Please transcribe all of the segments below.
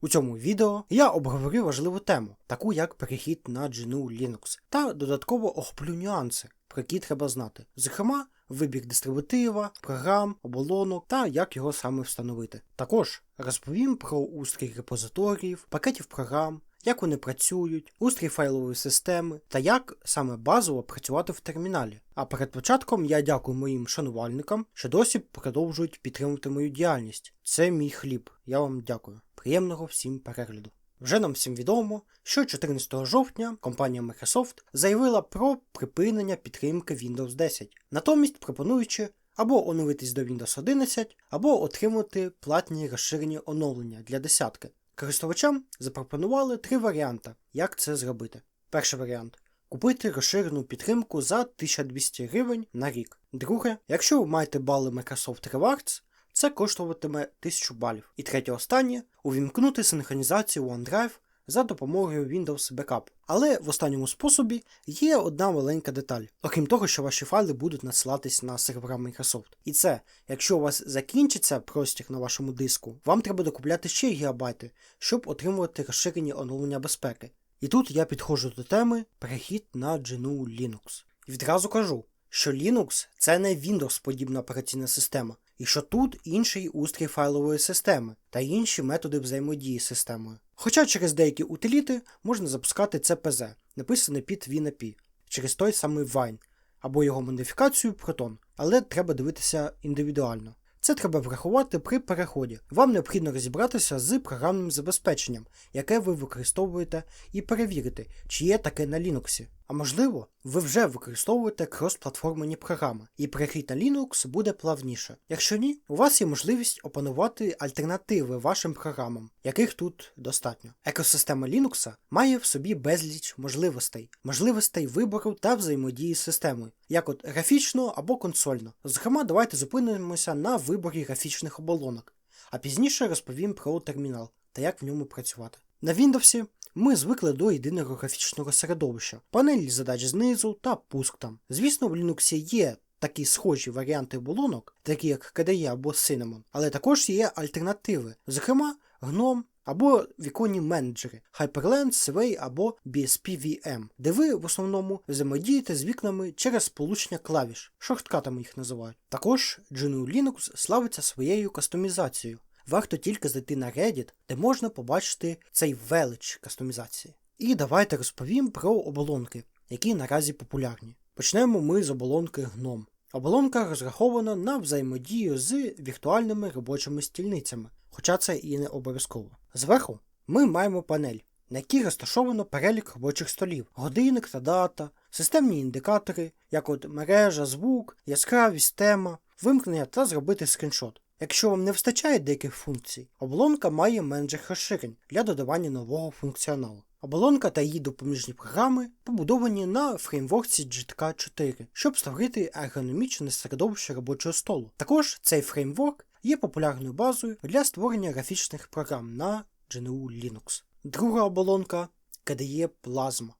У цьому відео я обговорю важливу тему, таку як перехід на GNU Linux, та додатково охоплю нюанси, про які треба знати. Зокрема, вибір дистрибутива, програм, оболонок та як його саме встановити. Також розповім про устрій репозиторіїв, пакетів програм, як вони працюють, устрій файлової системи та як саме базово працювати в терміналі. А перед початком я дякую моїм шанувальникам, що досі продовжують підтримувати мою діяльність. Це мій хліб. Я вам дякую. Приємного всім перегляду. Вже нам всім відомо, що 14 жовтня компанія Microsoft заявила про припинення підтримки Windows 10, натомість пропонуючи або оновитись до Windows 11, або отримати платні розширені оновлення для десятки. Користувачам запропонували три варіанти, як це зробити. Перший варіант купити розширену підтримку за 1200 гривень на рік. Друге, якщо ви маєте бали Microsoft Rewards, це коштуватиме 1000 балів. І третє останнє увімкнути синхронізацію OneDrive за допомогою Windows Backup. Але в останньому способі є одна маленька деталь, окрім того, що ваші файли будуть надсилатись на сервера Microsoft. І це, якщо у вас закінчиться простір на вашому диску, вам треба докупляти ще гігабайти, щоб отримувати розширені оновлення безпеки. І тут я підходжу до теми перехід на GNU Linux. І відразу кажу, що Linux це не Windows подібна операційна система, і що тут інший устрій файлової системи та інші методи взаємодії з системою. Хоча через деякі утиліти можна запускати CPZ, написане під WinAPI, через той самий Wine, або його модифікацію Proton, але треба дивитися індивідуально. Це треба врахувати при переході. Вам необхідно розібратися з програмним забезпеченням, яке ви використовуєте, і перевірити, чи є таке на Linux. А можливо, ви вже використовуєте кросплатформені програми, і перехід на Linux буде плавніше. Якщо ні, у вас є можливість опанувати альтернативи вашим програмам, яких тут достатньо. Екосистема Linux має в собі безліч можливостей, можливостей вибору та взаємодії з системою, як от графічно або консольно. Зокрема, давайте зупинимося на виборі графічних оболонок, а пізніше розповім про термінал та як в ньому працювати. На Windows ми звикли до єдиного графічного середовища, панелі задач знизу та пуск там. Звісно, в Linux є такі схожі варіанти оболонок, такі як KDE або Cinnamon, але також є альтернативи, зокрема GNOME або віконні менеджери Hyperland, Sway або BSP-VM, де ви в основному взаємодієте з вікнами через сполучення клавіш, шорткатами їх називають. Також GNU Linux славиться своєю кастомізацією. Варто тільки зайти на Reddit, де можна побачити цей велич кастомізації. І давайте розповім про оболонки, які наразі популярні. Почнемо ми з оболонки GNOME. Оболонка розрахована на взаємодію з віртуальними робочими стільницями, хоча це і не обов'язково. Зверху ми маємо панель, на якій розташовано перелік робочих столів, годинник та дата, системні індикатори, як от мережа, звук, яскравість, тема, вимкнення та зробити скріншот. Якщо вам не вистачає деяких функцій, оболонка має менеджер розширень для додавання нового функціоналу. Оболонка та її допоміжні програми побудовані на фреймворці GTK 4, щоб створити ергономічне середовище робочого столу. Також цей фреймворк є популярною базою для створення графічних програм на GNU Linux. Друга оболонка KDE Plasma.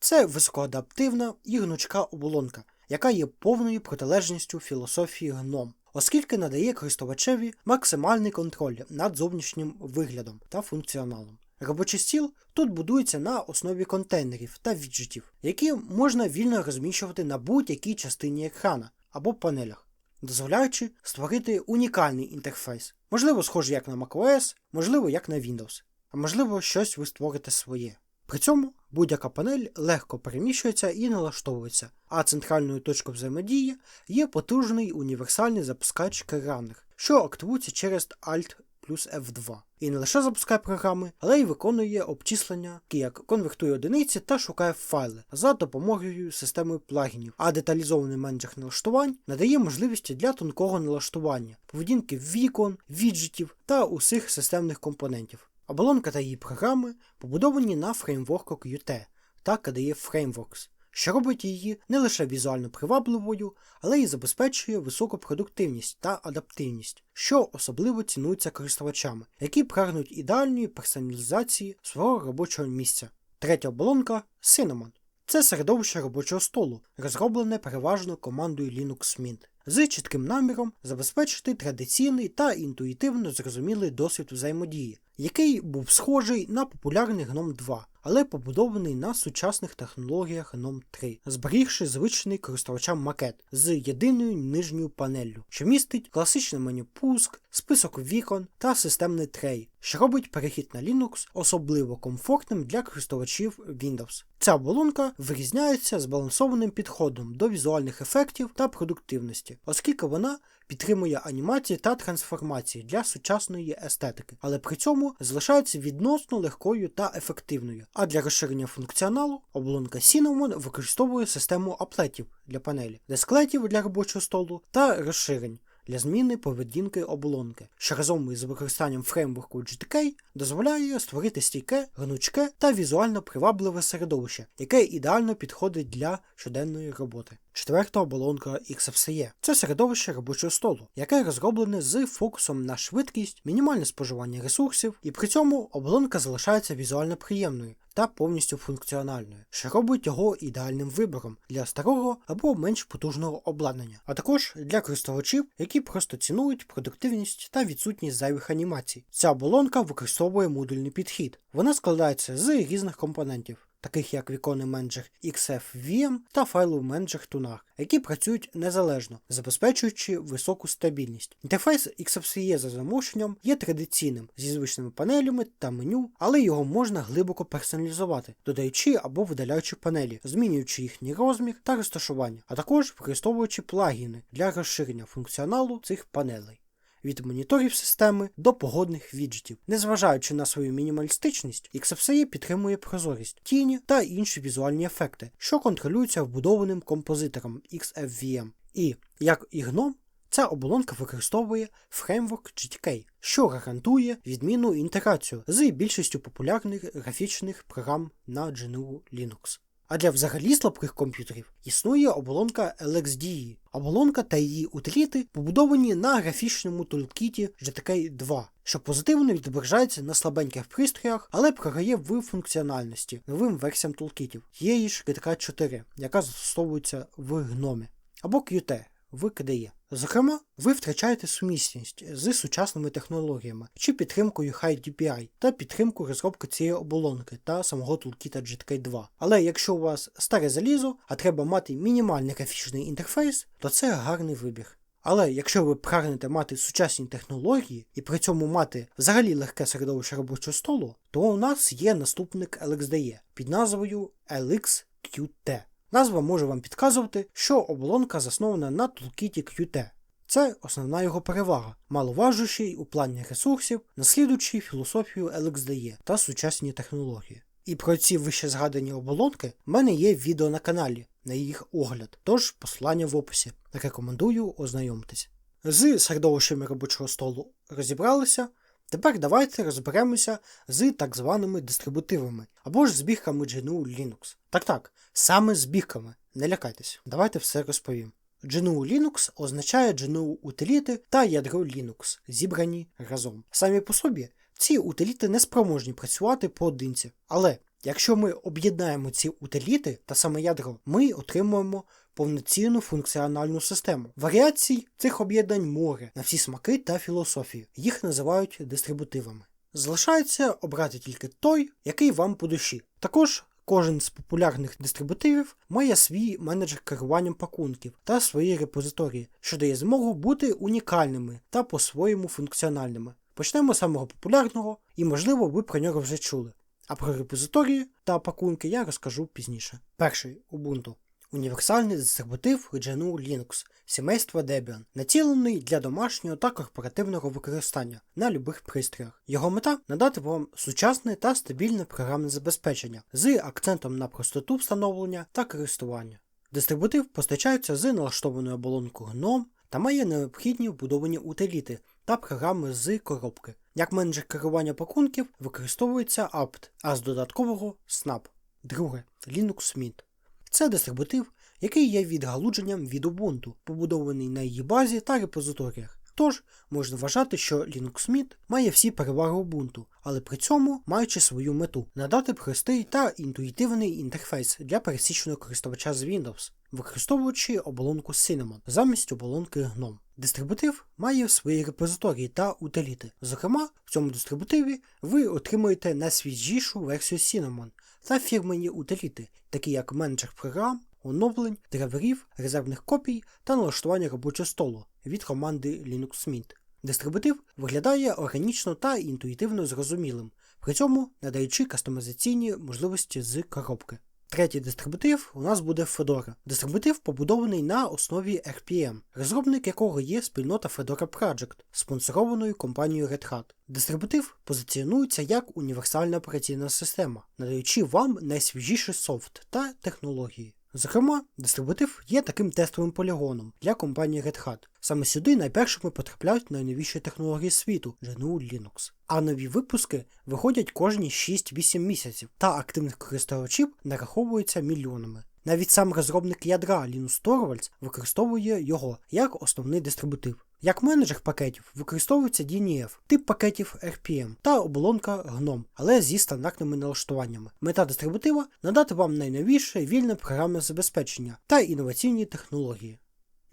Це високоадаптивна і гнучка оболонка, яка є повною протилежністю філософії GNOME оскільки надає користувачеві максимальний контроль над зовнішнім виглядом та функціоналом. Робочий стіл тут будується на основі контейнерів та віджитів, які можна вільно розміщувати на будь-якій частині екрана або панелях, дозволяючи створити унікальний інтерфейс, можливо, схожий як на macOS, можливо, як на Windows, а можливо, щось ви створите своє. При цьому будь-яка панель легко переміщується і налаштовується, а центральною точкою взаємодії є потужний універсальний запускач керамних, що активується через Alt плюс F2. І не лише запускає програми, але й виконує обчислення, як конвертує одиниці та шукає файли за допомогою системи плагінів, а деталізований менеджер налаштувань надає можливості для тонкого налаштування, поведінки вікон, віджитів та усіх системних компонентів. Оболонка та її програми побудовані на фреймворку Qt та KDE Frameworks, що робить її не лише візуально привабливою, але й забезпечує високу продуктивність та адаптивність, що особливо цінується користувачами, які прагнуть ідеальної персоналізації свого робочого місця. Третя оболонка Cinnamon. Це середовище робочого столу, розроблене переважно командою Linux Mint. З чітким наміром забезпечити традиційний та інтуїтивно зрозумілий досвід взаємодії, який був схожий на популярний Гном 2, але побудований на сучасних технологіях GNOME 3, зберігши звичний користувачам макет з єдиною нижньою панеллю, що містить класичне меню пуск, список вікон та системний трей, що робить перехід на Linux особливо комфортним для користувачів Windows. Ця оболонка вирізняється збалансованим підходом до візуальних ефектів та продуктивності, оскільки вона підтримує анімації та трансформації для сучасної естетики, але при цьому залишається відносно легкою та ефективною. А для розширення функціоналу оболонка Cinnamon використовує систему аплетів для панелі, дисклетів для робочого столу та розширень для зміни поведінки оболонки, що разом із використанням фреймворку GTK дозволяє створити стійке, гнучке та візуально привабливе середовище, яке ідеально підходить для щоденної роботи. Четверта оболонка XFCE – це середовище робочого столу, яке розроблене з фокусом на швидкість, мінімальне споживання ресурсів, і при цьому оболонка залишається візуально приємною та повністю функціональною, що робить його ідеальним вибором для старого або менш потужного обладнання, а також для користувачів, які просто цінують продуктивність та відсутність зайвих анімацій. Ця оболонка використовує модульний підхід. Вона складається з різних компонентів. Таких як віконний менеджер XFVM та файловий менеджер Tunar, які працюють незалежно, забезпечуючи високу стабільність. Інтерфейс XFCE за замовченням є традиційним зі звичними панелями та меню, але його можна глибоко персоналізувати, додаючи або видаляючи панелі, змінюючи їхній розмір та розташування, а також використовуючи плагіни для розширення функціоналу цих панелей від моніторів системи до погодних віджитів. Незважаючи на свою мінімалістичність, XFCE підтримує прозорість, тіні та інші візуальні ефекти, що контролюються вбудованим композитором XFVM. І, як і GNOME, Ця оболонка використовує фреймворк GTK, що гарантує відмінну інтеграцію з більшістю популярних графічних програм на GNU Linux. А для взагалі слабких комп'ютерів існує оболонка LXDE. Оболонка та її утиліти побудовані на графічному тулкіті GTK 2, що позитивно відображається на слабеньких пристроях, але програє в функціональності новим версіям тулкітів. Є ж GTK 4, яка застосовується в GNOME, або Qt в KDE. Зокрема, ви втрачаєте сумісність з сучасними технологіями чи підтримкою High DPI та підтримку розробки цієї оболонки та самого тулкіта GTK 2. Але якщо у вас старе залізо, а треба мати мінімальний графічний інтерфейс, то це гарний вибір. Але якщо ви прагнете мати сучасні технології і при цьому мати взагалі легке середовище робочого столу, то у нас є наступник LXDE під назвою LXQT. Назва може вам підказувати, що оболонка заснована на тулкіті Qt. Це основна його перевага, маловажущий у плані ресурсів, наслідуючи філософію LXDE та сучасні технології. І про ці вище згадані оболонки в мене є відео на каналі на їх огляд, тож посилання в описі. Рекомендую ознайомитись. З середовищами робочого столу розібралися. Тепер давайте розберемося з так званими дистрибутивами або ж збігками GNU Linux. Так так, саме збігками. Не лякайтесь, давайте все розповім. GNU Linux означає GNU утиліти та ядро Linux, зібрані разом. Самі по собі ці утиліти не спроможні працювати поодинці. Але якщо ми об'єднаємо ці утиліти та саме ядро, ми отримуємо повноцінну функціональну систему. Варіацій цих об'єднань море на всі смаки та філософії. Їх називають дистрибутивами. Залишається обрати тільки той, який вам по душі. Також Кожен з популярних дистрибутивів має свій менеджер керуванням пакунків та свої репозиторії, що дає змогу бути унікальними та по-своєму функціональними. Почнемо з самого популярного, і, можливо, ви про нього вже чули. А про репозиторії та пакунки я розкажу пізніше. Перший Ubuntu. Універсальний дистрибутив GNU Linux сімейства Debian, націлений для домашнього та корпоративного використання на любих пристроях. Його мета надати вам сучасне та стабільне програмне забезпечення з акцентом на простоту встановлення та користування. Дистрибутив постачається з налаштованою оболонкою GNOME та має необхідні вбудовані утиліти та програми з коробки. Як менеджер керування пакунків використовується apt, а з додаткового Snap. Друге Linux Mint. Це дистрибутив, який є відгалудженням від Ubuntu, побудований на її базі та репозиторіях. Тож можна вважати, що Linux Mint має всі переваги Ubuntu, але при цьому маючи свою мету надати простий та інтуїтивний інтерфейс для пересічного користувача з Windows. Використовуючи оболонку Cinnamon замість оболонки GNOME. Дистрибутив має свої репозиторії та утиліти. Зокрема, в цьому дистрибутиві ви отримуєте найсвіжішу версію Cinnamon та фірмені утиліти, такі як менеджер програм, оновлень, драйверів, резервних копій та налаштування робочого столу від команди Linux Mint. Дистрибутив виглядає органічно та інтуїтивно зрозумілим, при цьому надаючи кастомізаційні можливості з коробки. Третій дистрибутив у нас буде Fedora. Дистрибутив побудований на основі RPM, розробник якого є спільнота Fedora Project, спонсорованою компанією Red Hat. Дистрибутив позиціонується як універсальна операційна система, надаючи вам найсвіжіший софт та технології. Зокрема, дистрибутив є таким тестовим полігоном для компанії Red Hat. Саме сюди найпершими потрапляють найновіші технології світу GNU Linux. А нові випуски виходять кожні 6-8 місяців, та активних користувачів нараховуються мільйонами. Навіть сам розробник ядра Linus Torvalds використовує його як основний дистрибутив. Як менеджер пакетів використовується DNF, тип пакетів RPM та оболонка GNOME, але зі стандартними налаштуваннями. Мета дистрибутива надати вам найновіше вільне програмне забезпечення та інноваційні технології.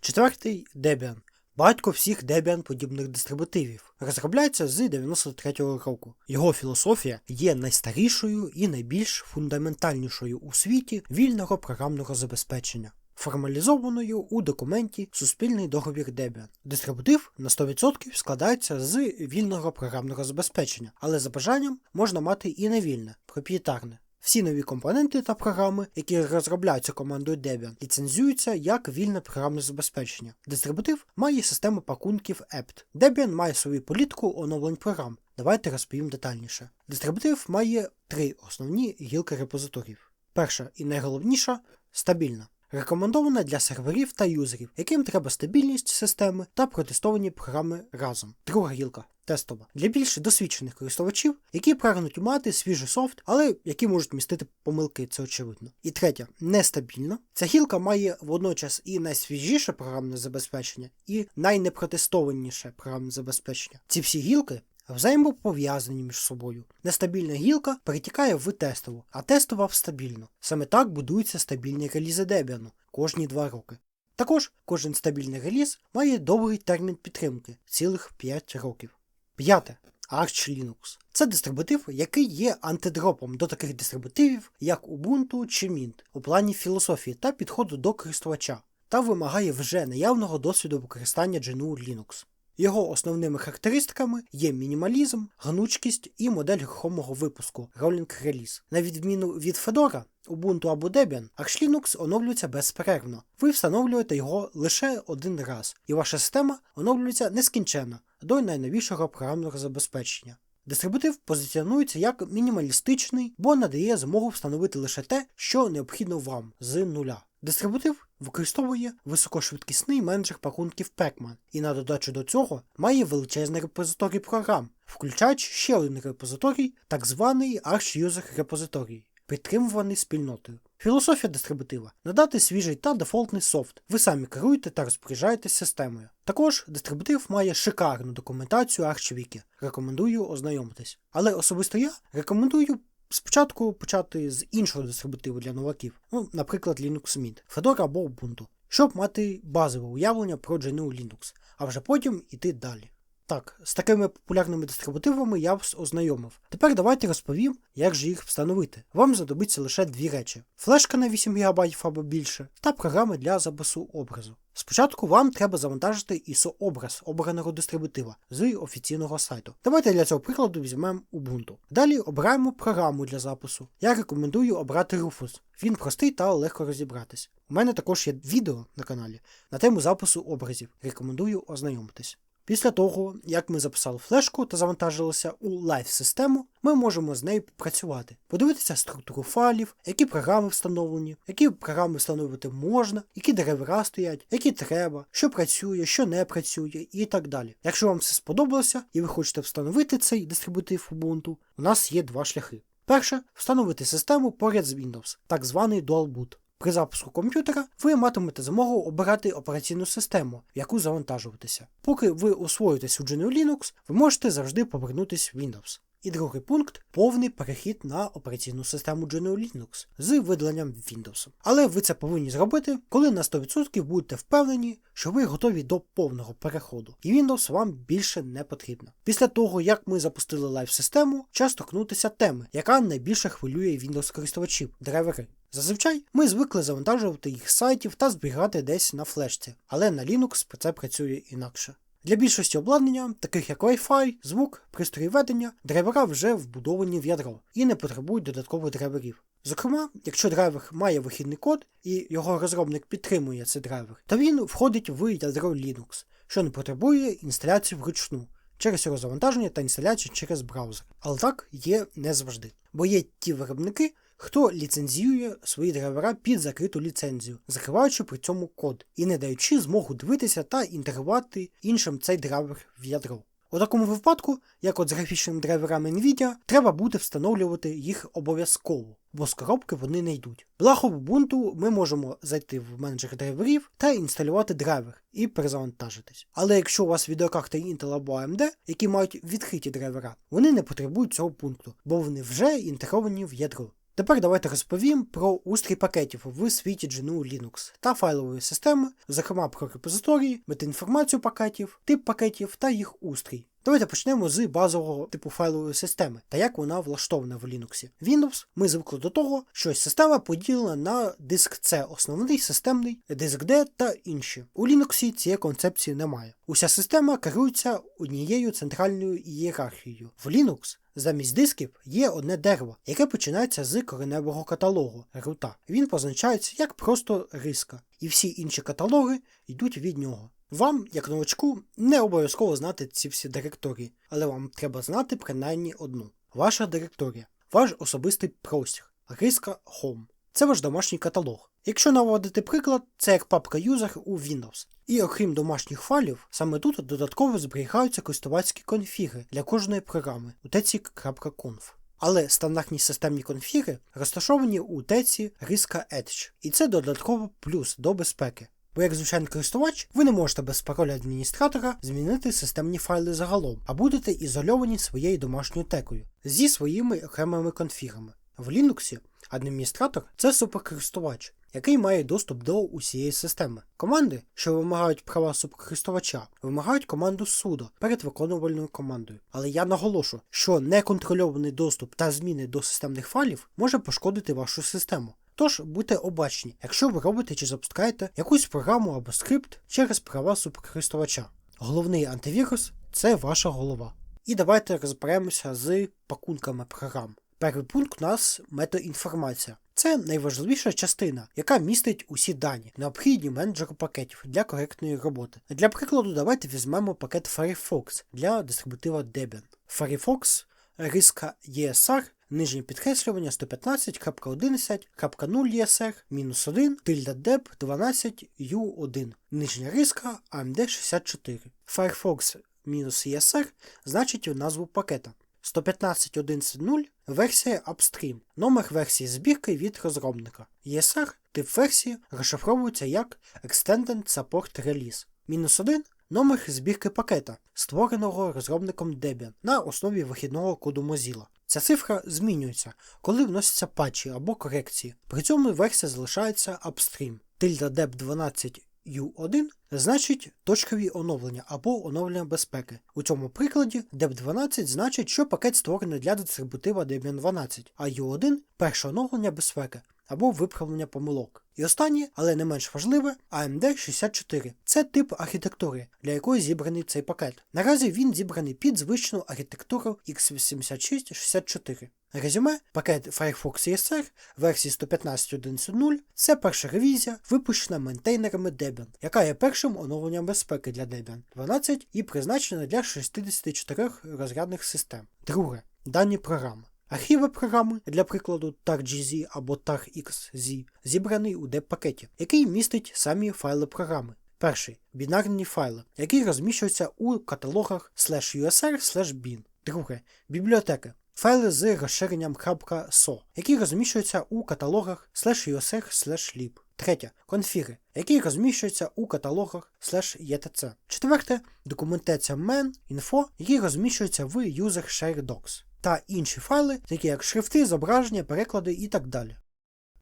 Четвертий Debian. Батько всіх Debian подібних дистрибутивів. Розробляється з 93-го року. Його філософія є найстарішою і найбільш фундаментальнішою у світі вільного програмного забезпечення. Формалізованою у документі Суспільний договір Debian. Дистрибутив на 100% складається з вільного програмного забезпечення, але за бажанням можна мати і невільне, проприєтарне. Всі нові компоненти та програми, які розробляються командою Debian, ліцензуються як вільне програмне забезпечення. Дистрибутив має систему пакунків apt. Debian має свою політику оновлень програм. Давайте розповім детальніше. Дистрибутив має три основні гілки репозиторів. Перша і найголовніша стабільна. Рекомендована для серверів та юзерів, яким треба стабільність системи та протестовані програми разом. Друга гілка тестова для більш досвідчених користувачів, які прагнуть мати свіжий софт, але які можуть містити помилки, це очевидно. І третя нестабільна. Ця гілка має водночас і найсвіжіше програмне забезпечення, і найнепротестованіше програмне забезпечення. Ці всі гілки. Взаємопов'язані між собою. Нестабільна гілка перетікає в тестову, а тестова в стабільну. Саме так будуються стабільні релізи Debian кожні два роки. Також кожен стабільний реліз має довгий термін підтримки цілих 5 років. П'яте. Arch Linux. Це дистрибутив, який є антидропом до таких дистрибутивів, як Ubuntu чи Mint, у плані філософії та підходу до користувача, та вимагає вже наявного досвіду використання GNU Linux. Його основними характеристиками є мінімалізм, гнучкість і модель рухомого випуску Rolling Release. На відміну від Fedora, Ubuntu або Debian, Arch Linux оновлюється безперервно. Ви встановлюєте його лише один раз, і ваша система оновлюється нескінченно до найновішого програмного забезпечення. Дистрибутив позиціонується як мінімалістичний, бо надає змогу встановити лише те, що необхідно вам з нуля. Дистрибутив використовує високошвидкісний менеджер пакунків Pacman і на додачу до цього має величезний репозиторій програм, включаючи ще один репозиторій, так званий Arch User Repository, підтримуваний спільнотою. Філософія дистрибутива надати свіжий та дефолтний софт. Ви самі керуєте та розпоряджаєтесь системою. Також дистрибутив має шикарну документацію ArchWiki. Рекомендую ознайомитись. Але особисто я рекомендую спочатку почати з іншого дистрибутиву для новаків, ну, наприклад, Linux Mint, Fedora або Ubuntu, щоб мати базове уявлення про GNU Linux, а вже потім іти далі. Так, з такими популярними дистрибутивами я вас ознайомив. Тепер давайте розповім, як же їх встановити. Вам знадобиться лише дві речі: флешка на 8 ГБ або більше, та програми для запису образу. Спочатку вам треба завантажити ISO-образ обраного дистрибутива з офіційного сайту. Давайте для цього прикладу візьмемо Ubuntu. Далі обираємо програму для запису. Я рекомендую обрати Rufus. Він простий та легко розібратись. У мене також є відео на каналі на тему запису образів. Рекомендую ознайомитись. Після того, як ми записали флешку та завантажилися у лайф-систему, ми можемо з нею попрацювати, подивитися структуру файлів, які програми встановлені, які програми встановити можна, які драйвера стоять, які треба, що працює, що не працює і так далі. Якщо вам все сподобалося і ви хочете встановити цей дистрибутив Ubuntu, у нас є два шляхи. Перше встановити систему поряд з Windows, так званий Dual Boot. При запуску комп'ютера ви матимете змогу обирати операційну систему, в яку завантажуватися. Поки ви освоїтесь суджений Linux, ви можете завжди повернутися в Windows. І другий пункт повний перехід на операційну систему GNU Linux з видаленням Windows. Але ви це повинні зробити, коли на 100% будете впевнені, що ви готові до повного переходу, і Windows вам більше не потрібно. Після того, як ми запустили лайв-систему, час торкнутися теми, яка найбільше хвилює Windows-користувачів драйвери. Зазвичай ми звикли завантажувати їх з сайтів та зберігати десь на флешці, але на Linux це працює інакше. Для більшості обладнання, таких як Wi-Fi, звук, пристрої ведення, драйвера вже вбудовані в ядро і не потребують додаткових драйверів. Зокрема, якщо драйвер має вихідний код і його розробник підтримує цей драйвер, то він входить в ядро Linux, що не потребує інсталяції вручну через його завантаження та інсталяцію через браузер. Але так є не завжди, бо є ті виробники, хто ліцензіює свої драйвера під закриту ліцензію, закриваючи при цьому код і не даючи змогу дивитися та інтегрувати іншим цей драйвер в ядро. У такому випадку, як от з графічними драйверами Nvidia, треба буде встановлювати їх обов'язково, бо з коробки вони не йдуть. Благо в Ubuntu ми можемо зайти в менеджер драйверів та інсталювати драйвер і перезавантажитись. Але якщо у вас відеокарти Intel або AMD, які мають відкриті драйвера, вони не потребують цього пункту, бо вони вже інтегровані в ядро. Тепер давайте розповім про устрій пакетів в світі GNU Linux та файлової системи, зокрема про репозиторії, метаінформацію пакетів, тип пакетів та їх устрій. Давайте почнемо з базового типу файлової системи та як вона влаштована в Linux. Windows ми звикли до того, що система поділена на диск C, основний системний, диск D та інші. У Linux цієї концепції немає. Уся система керується однією центральною ієрархією. В Linux Замість дисків є одне дерево, яке починається з кореневого каталогу рута. Він позначається як просто риска, і всі інші каталоги йдуть від нього. Вам, як новачку, не обов'язково знати ці всі директорії, але вам треба знати принаймні одну: ваша директорія, ваш особистий простір, риска Home. Це ваш домашній каталог. Якщо наводити приклад, це як папка User у Windows. І окрім домашніх файлів, саме тут додатково зберігаються користувацькі конфіги для кожної програми у. Але стандартні системні конфіги розташовані у теці риска Edge, і це додатково плюс до безпеки. Бо як звичайний користувач, ви не можете без пароля адміністратора змінити системні файли загалом, а будете ізольовані своєю домашньою текою зі своїми окремими конфігами. В Linux адміністратор це суперкористувач, який має доступ до усієї системи. Команди, що вимагають права суперкористувача, вимагають команду sudo перед виконувальною командою. Але я наголошу, що неконтрольований доступ та зміни до системних файлів може пошкодити вашу систему. Тож будьте обачні, якщо ви робите чи запускаєте якусь програму або скрипт через права суперкористувача. Головний антивірус це ваша голова. І давайте розберемося з пакунками програм. Перший пункт у нас метаінформація. Це найважливіша частина, яка містить усі дані, необхідні менеджеру пакетів для коректної роботи. Для прикладу, давайте візьмемо пакет Firefox для дистрибутива Debian. Firefox, риска ESR, нижнє підкреслювання 115.11.0 ESR, мінус 1, тильда deb 12 U1, нижня риска AMD 64. Firefox мінус ESR значить назву пакета. 115.11.0 версія Upstream, номер версії збірки від розробника. ESR тип версії розшифровується як Extended Support Release. Мінус 1 номер збірки пакета, створеного розробником Debian на основі вихідного коду Mozilla. Ця цифра змінюється, коли вносяться патчі або корекції. При цьому версія залишається Upstream. Tilda deb 12 U1 значить точкові оновлення або оновлення безпеки. У цьому прикладі DEP12 значить, що пакет створений для дистрибутива Debian 12, а U1 перше оновлення безпеки або виправлення помилок. І останнє, але не менш важливе, AMD 64. Це тип архітектури, для якої зібраний цей пакет. Наразі він зібраний під звичну архітектуру x86-64. Резюме, пакет Firefox ESR версії 115.11.0 це перша ревізія, випущена мейнтейнерами Debian, яка є першим оновленням безпеки для Debian 12 і призначена для 64 розрядних систем. Друге, дані програми. Архіви програми, для прикладу TAR.gz або TAR.xz, зібраний у деп-пакеті, який містить самі файли програми. Перший бінарні файли, які розміщуються у каталогах usr bin. Друге бібліотеки. Файли з розширенням .so, які розміщуються у каталогах usr lib. Третє конфіги, які розміщуються у каталогах etc. Четверте документація man, info, які розміщуються в User Share Docs. Та інші файли, такі як шрифти, зображення, переклади і так далі.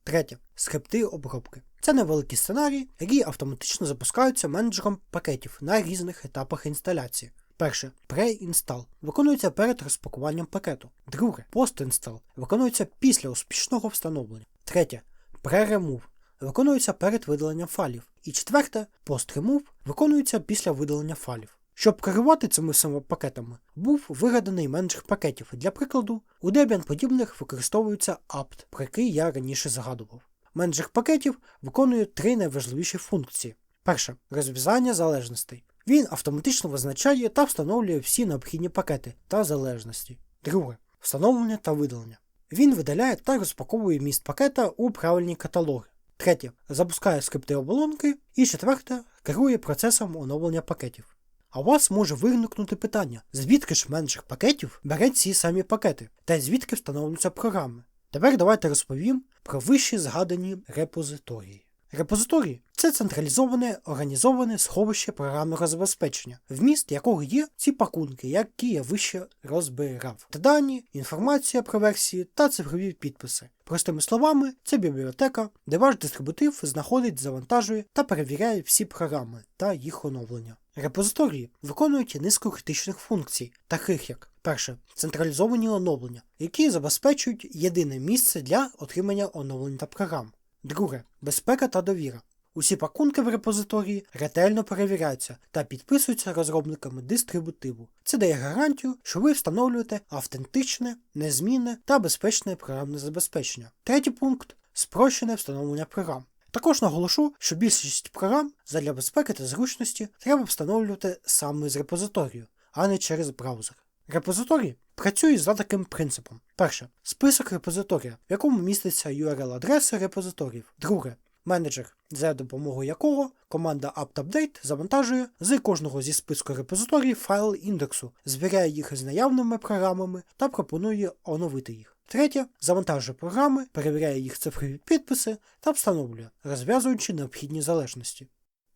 Третє. Скрипти обробки. Це невеликі сценарії, які автоматично запускаються менеджером пакетів на різних етапах інсталяції. Перше pre-install виконується перед розпакуванням пакету. Друге post-install виконується після успішного встановлення. Третє pre-remove виконується перед видаленням файлів. І четверте post-remove виконується після видалення файлів. Щоб керувати цими всіма пакетами, був вигаданий менеджер пакетів. Для прикладу, у Debian подібних використовується apt, про який я раніше згадував. Менеджер пакетів виконує три найважливіші функції. Перше розв'язання залежностей. Він автоматично визначає та встановлює всі необхідні пакети та залежності. Друге встановлення та видалення. Він видаляє та розпаковує міст пакета у правильні каталоги. Третє запускає скрипти оболонки. І четверте керує процесом оновлення пакетів. А у вас може виникнути питання, звідки ж менеджер пакетів бере ці самі пакети, та звідки встановлюються програми. Тепер давайте розповім про вищі згадані репозиторії. Репозиторії це централізоване організоване сховище програмного забезпечення, вміст якого є ці пакунки, які я вище розбирав. Та дані, інформація про версії та цифрові підписи. Простими словами, це бібліотека, де ваш дистрибутив знаходить, завантажує та перевіряє всі програми та їх оновлення. Репозиторії виконують низку критичних функцій, таких як перше централізовані оновлення, які забезпечують єдине місце для отримання оновлень та програм. Друге безпека та довіра. Усі пакунки в репозиторії ретельно перевіряються та підписуються розробниками дистрибутиву. Це дає гарантію, що ви встановлюєте автентичне, незмінне та безпечне програмне забезпечення. Третій пункт спрощене встановлення програм. Також наголошу, що більшість програм задля безпеки та зручності треба встановлювати саме з репозиторію, а не через браузер. Репозиторій працює за таким принципом. Перше список репозиторія, в якому міститься URL-адреси репозиторіїв. Друге менеджер, за допомогою якого команда apt-update завантажує з кожного зі списку репозиторій файл індексу, звіряє їх з наявними програмами та пропонує оновити їх. Третє завантажує програми, перевіряє їх цифрові підписи та встановлює, розв'язуючи необхідні залежності.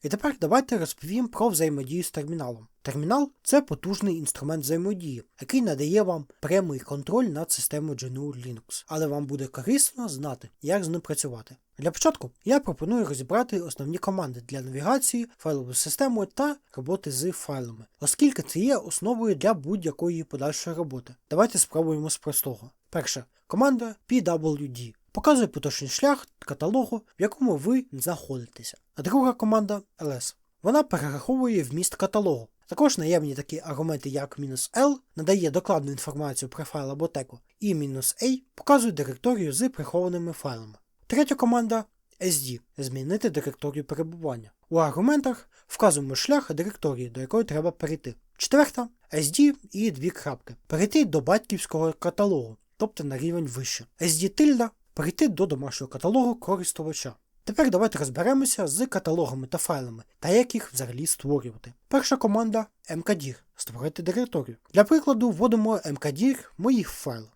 І тепер давайте розповім про взаємодію з терміналом. Термінал це потужний інструмент взаємодії, який надає вам прямий контроль над системою GNU Linux, але вам буде корисно знати, як з ним працювати. Для початку я пропоную розібрати основні команди для навігації, файловою системою та роботи з файлами, оскільки це є основою для будь-якої подальшої роботи. Давайте спробуємо з простого. Перша команда PWD показує поточний шлях каталогу, в якому ви знаходитеся. А друга команда LS. Вона перераховує вміст каталогу. Також наявні такі аргументи, як "-l", надає докладну інформацію про файл або теку, і "-a" показує директорію з прихованими файлами. Третя команда SD змінити директорію перебування. У аргументах вказуємо шлях директорії, до якої треба перейти. Четверта SD і дві крапки. Перейти до батьківського каталогу, тобто на рівень вище. SD тильда перейти до домашнього каталогу користувача. Тепер давайте розберемося з каталогами та файлами та як їх взагалі створювати. Перша команда mkdir створити директорію. Для прикладу вводимо mkdir мої файли.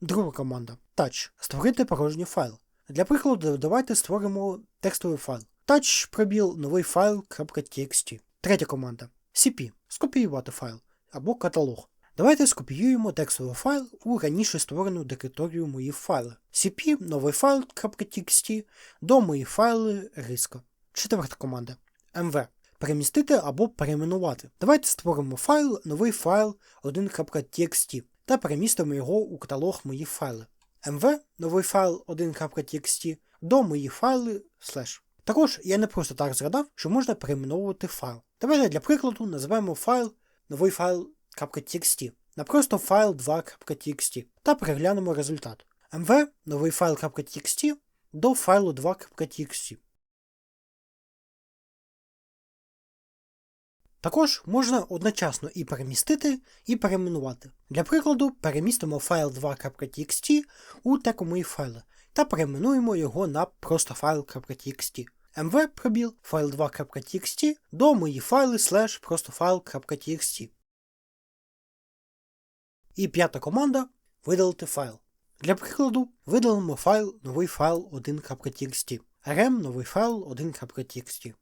Друга команда touch створити порожній файл. Для прикладу, давайте створимо текстовий файл. Touch пробіл новий файл.txt. Третя команда cp скопіювати файл або каталог. Давайте скопіюємо текстовий файл у раніше створену директорію мої файли. cp новий файл.txt до мої файли риска. Четверта команда mv. Перемістити або перейменувати. Давайте створимо файл, новий файл 1.txt та перемістимо його у каталог мої файли. mv новий файл 1.txt до мої файли слеш. Також я не просто так згадав, що можна перейменовувати файл. Давайте для прикладу назвемо файл новий файл .txt на просто файл 2.txt та переглянемо результат. mv новий файл.txt до файлу 2.txt. Також можна одночасно і перемістити, і перейменувати. Для прикладу, перемістимо файл 2.txt у теку мої файли та перейменуємо його на просто файл.txt. mv пробіл файл 2.txt до мої файли slash простофайл.txt. І п'ята команда видалити файл. Для прикладу, видалимо файл новий файл 1.txt, rm новий файл 1.txt.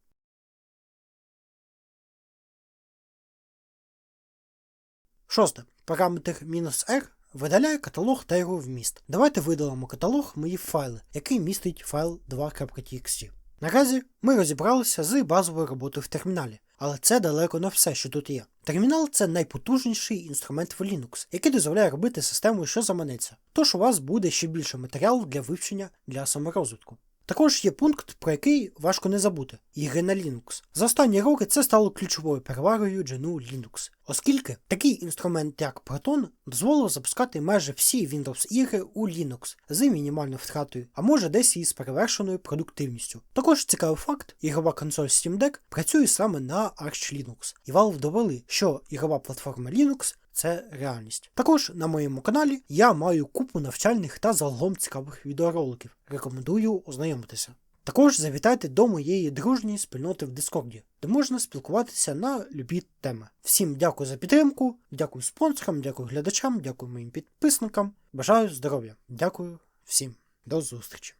Шосте. Параметр "-r видаляє каталог та його вміст. Давайте видалимо каталог мої файли, який містить файл 2.txt. Наразі ми розібралися з базовою роботою в терміналі, але це далеко не все, що тут є. Термінал це найпотужніший інструмент в Linux, який дозволяє робити систему, що заманеться. Тож у вас буде ще більше матеріалу для вивчення для саморозвитку. Також є пункт, про який важко не забути ігри на Linux. За останні роки це стало ключовою перевагою GNU Linux, оскільки такий інструмент, як Proton, дозволив запускати майже всі Windows ігри у Linux з мінімальною втратою, а може десь і з перевершеною продуктивністю. Також цікавий факт: ігрова консоль Steam Deck працює саме на Arch Linux, і Valve довели, що ігрова платформа Linux це реальність. Також на моєму каналі я маю купу навчальних та загалом цікавих відеороликів. Рекомендую ознайомитися. Також завітайте до моєї дружньої спільноти в Дискорді, де можна спілкуватися на любі теми. Всім дякую за підтримку, дякую спонсорам, дякую глядачам, дякую моїм підписникам. Бажаю здоров'я. Дякую всім. До зустрічі.